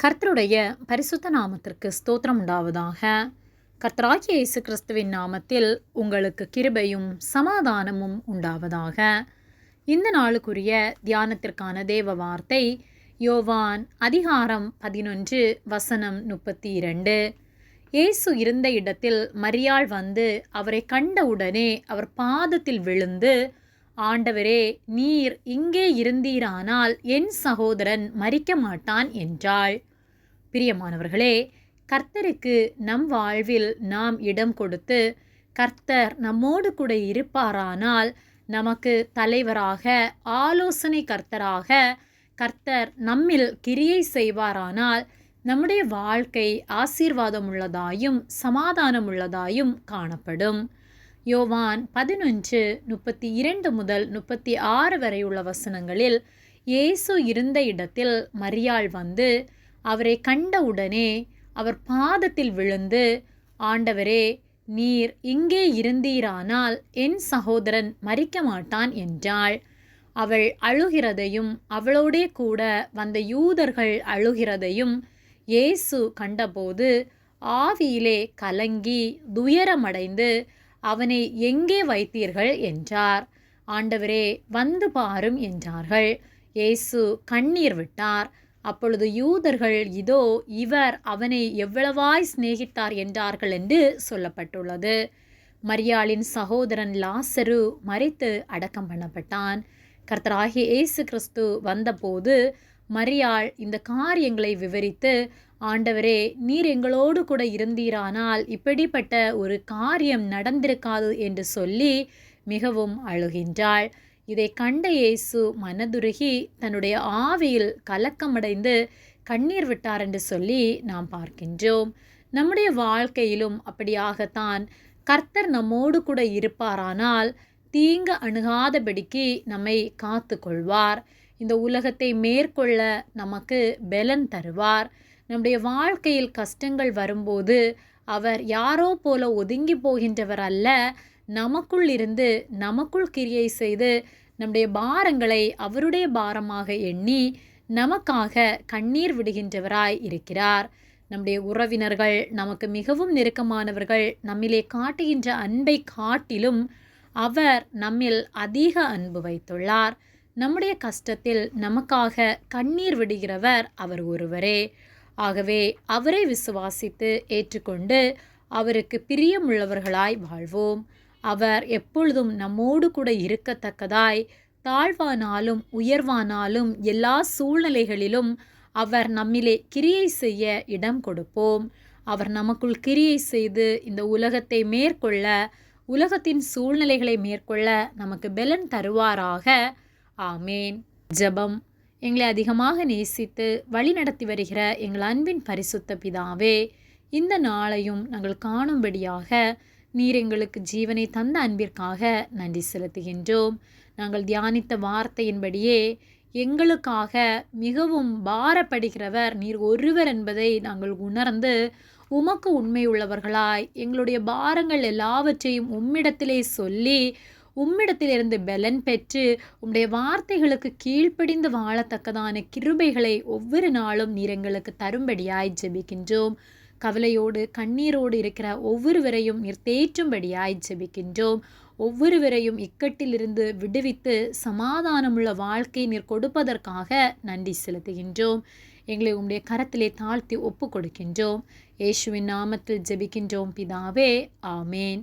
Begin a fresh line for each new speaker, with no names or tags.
கர்த்தருடைய பரிசுத்த நாமத்திற்கு ஸ்தோத்திரம் உண்டாவதாக. கர்த்தராகிய இயேசு கிறிஸ்துவின் நாமத்தில் உங்களுக்கு கிருபையும் சமாதானமும் உண்டாவதாக. இந்த நாளுக்குரிய தியானத்திற்கான தேவ வார்த்தை யோவான் அதிகாரம் பதினொன்று வசனம் முப்பத்தி இரண்டு இயேசு இருந்த இடத்தில் மரியாள் வந்து அவரை கண்டவுடனே அவர் பாதத்தில் விழுந்து ஆண்டவரே நீர் இங்கே இருந்தீரானால் என் சகோதரன் மறிக்க மாட்டான் என்றாள். பிரியமானவர்களே கர்த்தருக்கு நம் வாழ்வில் நாம் இடம் கொடுத்து கர்த்தர் நம்மோடு கூட இருப்பாரானால் நமக்கு தலைவராக ஆலோசனை கர்த்தராக கர்த்தர் நம்மில் கிரியை செய்வாரானால் நம்முடைய வாழ்க்கை ஆசீர்வாதம் உள்ளதாயும் சமாதானம் உள்ளதாயும் காணப்படும். யோவான் பதினொன்று முப்பத்தி இரண்டு முதல் முப்பத்தி ஆறு வரை உள்ள வசனங்களில் இயேசு இருந்த இடத்தில் மரியாள் வந்து அவரை கண்டவுடனே அவர் பாதத்தில் விழுந்து ஆண்டவரே நீர் இங்கே இருந்தீரானால் என் சகோதரன் மறிக்க மாட்டான் என்றாள். அவள் அழுகிறதையும் அவளோடே கூட வந்த யூதர்கள் அழுகிறதையும் இயேசு கண்டபோது ஆவியிலே கலங்கி துயரமடைந்து அவனை எங்கே வைத்தீர்கள் என்றார். ஆண்டவரே வந்து பாரும் என்றார்கள். இயேசு கண்ணீர் விட்டார். அப்பொழுது யூதர்கள் இதோ இவர் அவனை எவ்வளவாய் சிநேகித்தார் என்றார்கள் என்று சொல்லப்பட்டுள்ளது. மரியாளின் சகோதரன் லாசரு மறித்து அடக்கம் பண்ணப்பட்டான். கர்த்தராகிய இயேசு கிறிஸ்து வந்தபோது மரியாள் இந்த காரியங்களை விவரித்து ஆண்டவரே நீர் எங்களோடு கூட இருந்தீரானால் இப்படிப்பட்ட ஒரு காரியம் நடந்திருக்காது என்று சொல்லி மிகவும் அழுகின்றாள். இதை கண்ட இயேசு மனதுருகி தன்னுடைய ஆவியில் கலக்கமடைந்து கண்ணீர் விட்டார் என்று சொல்லி நாம் பார்க்கின்றோம். நம்முடைய வாழ்க்கையிலும் அப்படியாகத்தான் கர்த்தர் நம்மோடு கூட இருப்பாரானால் தீங்கு அணுகாதபடிக்கு நம்மை காத்து கொள்வார் இந்த உலகத்தை மேற்கொள்ள நமக்கு பலன் தருவார். நம்முடைய வாழ்க்கையில் கஷ்டங்கள் வரும்போது அவர் யாரோ போல ஒதுங்கி போகின்றவர் அல்ல. நமக்குள் இருந்து நமக்குள் கிரியை செய்து நம்முடைய பாரங்களை அவருடைய பாரமாக எண்ணி நமக்காக கண்ணீர் விடுகின்றவராய் இருக்கிறார். நம்முடைய உறவினர்கள் நமக்கு மிகவும் நெருக்கமானவர்கள் நம்மிலே காட்டுகின்ற அன்பை காட்டிலும் அவர் நம்மில் அதிக அன்பு வைத்துள்ளார். நம்முடைய கஷ்டத்தில் நமக்காக கண்ணீர் விடுகிறவர் அவர் ஒருவரே. ஆகவே அவரை விசுவாசித்து ஏற்றுக்கொண்டு அவருக்கு பிரியமுள்ளவர்களாய் வாழ்வோம். அவர் எப்பொழுதும் நம்மோடு கூட இருக்கத்தக்கதாய் தாழ்வானாலும் உயர்வானாலும் எல்லா சூழ்நிலைகளிலும் அவர் நம்மிலே கிரியை செய்ய இடம் கொடுப்போம். அவர் நமக்குள் கிரியை செய்து இந்த உலகத்தை மேற்கொள்ள உலகத்தின் சூழ்நிலைகளை மேற்கொள்ள நமக்கு பெலன் தருவாராக. ஆமேன். ஜபம். எங்களை அதிகமாக நேசித்து வழி நடத்தி வருகிற எங்கள் அன்பின் பரிசுத்த பிதாவே இந்த நாளையும் நாங்கள் காணும்படியாக நீர் எங்களுக்கு ஜீவனை தந்த அன்பிற்காக நன்றி செலுத்துகின்றோம். நாங்கள் தியானித்த வார்த்தையின்படியே எங்களுக்காக மிகவும் பாரப்படுகிறவர் நீர் ஒருவர் என்பதை நாங்கள் உணர்ந்து உமக்கு உண்மை உள்ளவர்களாய் எங்களுடைய பாரங்கள் எல்லாவற்றையும் உம்மிடத்திலே சொல்லி உம்மிடத்திலிருந்து பலன் பெற்று உம்முடைய வார்த்தைகளுக்கு கீழ்ப்படிந்து வாழத்தக்கதான கிருபைகளை ஒவ்வொரு நாளும் நீர் எங்களுக்கு தரும்படியாய் ஜெபிக்கின்றோம். கவலையோடு கண்ணீரோடு இருக்கிற ஒவ்வொருவரையும் நீர் தேற்றும்படியாய் ஜெபிக்கின்றோம். ஒவ்வொருவரையும் இக்கட்டிலிருந்து விடுவித்து சமாதானமுள்ள வாழ்க்கை நீர் கொடுப்பதற்காக நன்றி செலுத்துகின்றோம். எங்களை உம்முடைய கரத்திலே தாழ்த்தி ஒப்பு கொடுக்கின்றோம் இயேசுவின் நாமத்தில் ஜெபிக்கின்றோம். பிதாவே ஆமேன்.